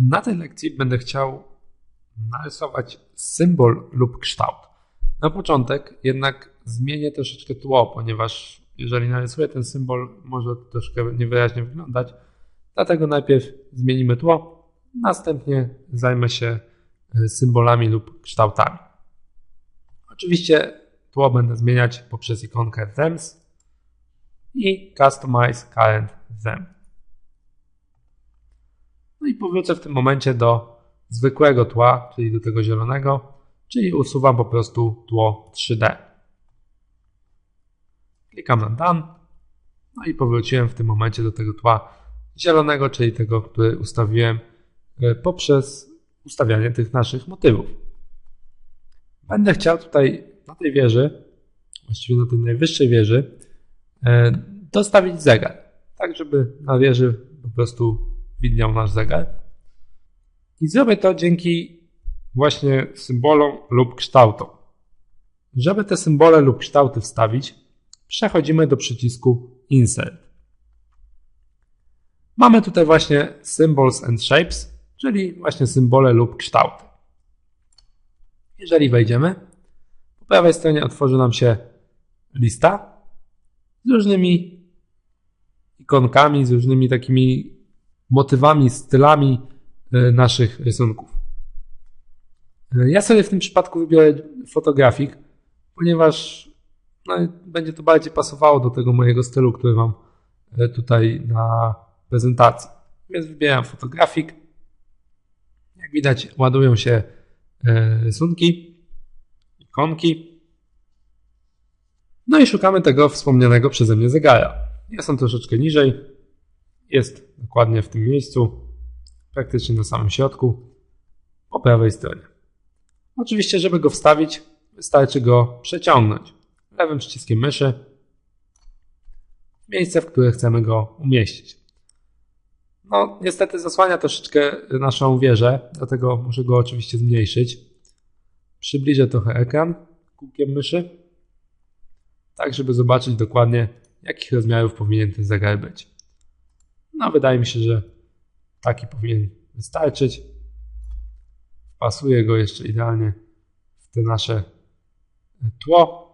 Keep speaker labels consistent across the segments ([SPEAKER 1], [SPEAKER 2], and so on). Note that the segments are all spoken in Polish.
[SPEAKER 1] Na tej lekcji będę chciał narysować symbol lub kształt. Na początek jednak zmienię troszeczkę tło, ponieważ jeżeli narysuję ten symbol, może troszkę niewyraźnie wyglądać. Dlatego najpierw zmienimy tło, następnie zajmę się e, symbolami lub kształtami. Oczywiście tło będę zmieniać poprzez ikonkę Themes i Customize Current Theme. No i powrócę w tym momencie do zwykłego tła, czyli do tego zielonego, czyli usuwam po prostu tło 3D. Klikam na Done. No i powróciłem w tym momencie do tego tła zielonego, czyli tego, który ustawiłem e, poprzez ustawianie tych naszych motywów. Będę chciał tutaj na tej wieży, właściwie na tej najwyższej wieży, e, dostawić zegar, tak żeby na wieży po prostu widniał nasz zegar. I zrobię to dzięki właśnie symbolom lub kształtom. Żeby te symbole lub kształty wstawić, przechodzimy do przycisku Insert. Mamy tutaj właśnie Symbols and Shapes, czyli właśnie symbole lub kształty. Jeżeli wejdziemy, po prawej stronie otworzy nam się lista z różnymi ikonkami, z różnymi takimi motywami, stylami e, naszych rysunków. E, ja sobie w tym przypadku wybiorę fotografik, ponieważ no, będzie to bardziej pasowało do tego mojego stylu, który mam e, tutaj na prezentacji. Więc wybieram fotografik. Jak widać, ładują się rysunki, ikonki. No i szukamy tego wspomnianego przeze mnie zegara. Jest on troszeczkę niżej, jest dokładnie w tym miejscu, praktycznie na samym środku, po prawej stronie. Oczywiście, żeby go wstawić, wystarczy go przeciągnąć lewym przyciskiem myszy w miejsce, w które chcemy go umieścić. No, niestety zasłania troszeczkę naszą wieżę, dlatego muszę go oczywiście zmniejszyć. Przybliżę trochę ekran kółkiem myszy, tak żeby zobaczyć dokładnie, jakich rozmiarów powinien ten zegar być. No, wydaje mi się, że taki powinien wystarczyć. Wpasuję go jeszcze idealnie w te nasze tło.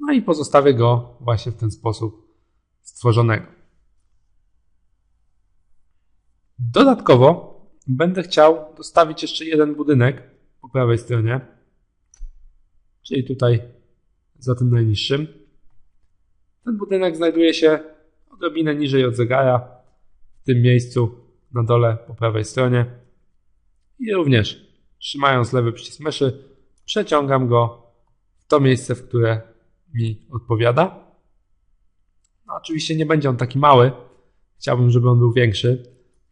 [SPEAKER 1] No i pozostawię go właśnie w ten sposób stworzonego. Dodatkowo będę chciał dostawić jeszcze jeden budynek po prawej stronie, czyli tutaj za tym najniższym. Ten budynek znajduje się odrobinę niżej od zegara, w tym miejscu na dole po prawej stronie. I również trzymając lewy przycisk myszy, przeciągam go w to miejsce, w które mi odpowiada. No, oczywiście nie będzie on taki mały. Chciałbym, żeby on był większy.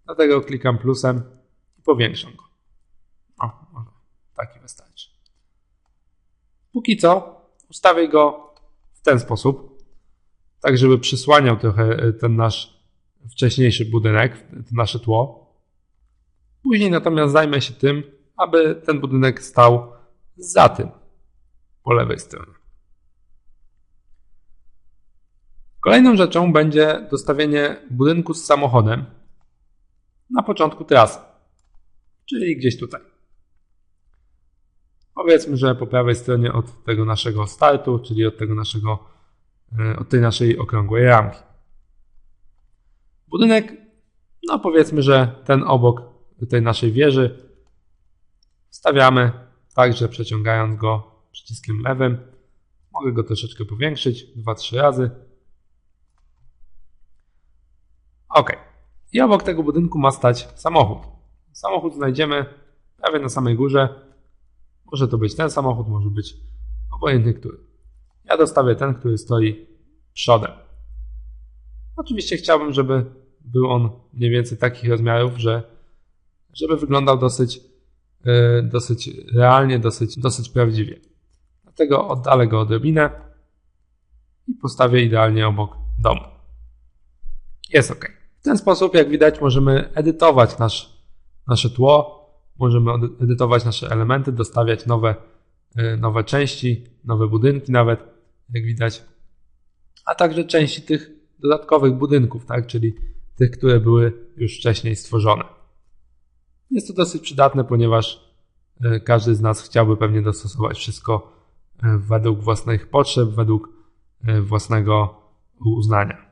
[SPEAKER 1] Dlatego klikam plusem i powiększam go. O, może taki wystarczy. Póki co ustawię go w ten sposób tak żeby przysłaniał trochę e, ten nasz wcześniejszy budynek, nasze tło. Później natomiast zajmę się tym, aby ten budynek stał za tym, po lewej stronie. Kolejną rzeczą będzie dostawienie budynku z samochodem na początku trasy, czyli gdzieś tutaj. Powiedzmy, że po prawej stronie od tego naszego startu, czyli od tego naszego od tej naszej okrągłej ramki. Budynek, no powiedzmy, że ten obok tej naszej wieży stawiamy także przeciągając go przyciskiem lewym. Mogę go troszeczkę powiększyć, 2-3 razy. Ok. I obok tego budynku ma stać samochód. Samochód znajdziemy prawie na samej górze. Może to być ten samochód, może być obojętny który. Ja dostawię ten, który stoi przodem. Oczywiście chciałbym, żeby był on mniej więcej takich rozmiarów, że żeby wyglądał dosyć, yy, dosyć realnie, dosyć, dosyć prawdziwie. Dlatego oddalę go odrobinę i postawię idealnie obok domu. Jest ok. W ten sposób, jak widać, możemy edytować nasz, nasze tło, możemy edytować nasze elementy, dostawiać nowe, yy, nowe części, nowe budynki nawet jak widać, a także części tych dodatkowych budynków, tak, czyli tych, które były już wcześniej stworzone. Jest to dosyć przydatne, ponieważ e, każdy z nas chciałby pewnie dostosować wszystko e, według własnych potrzeb, według e, własnego uznania.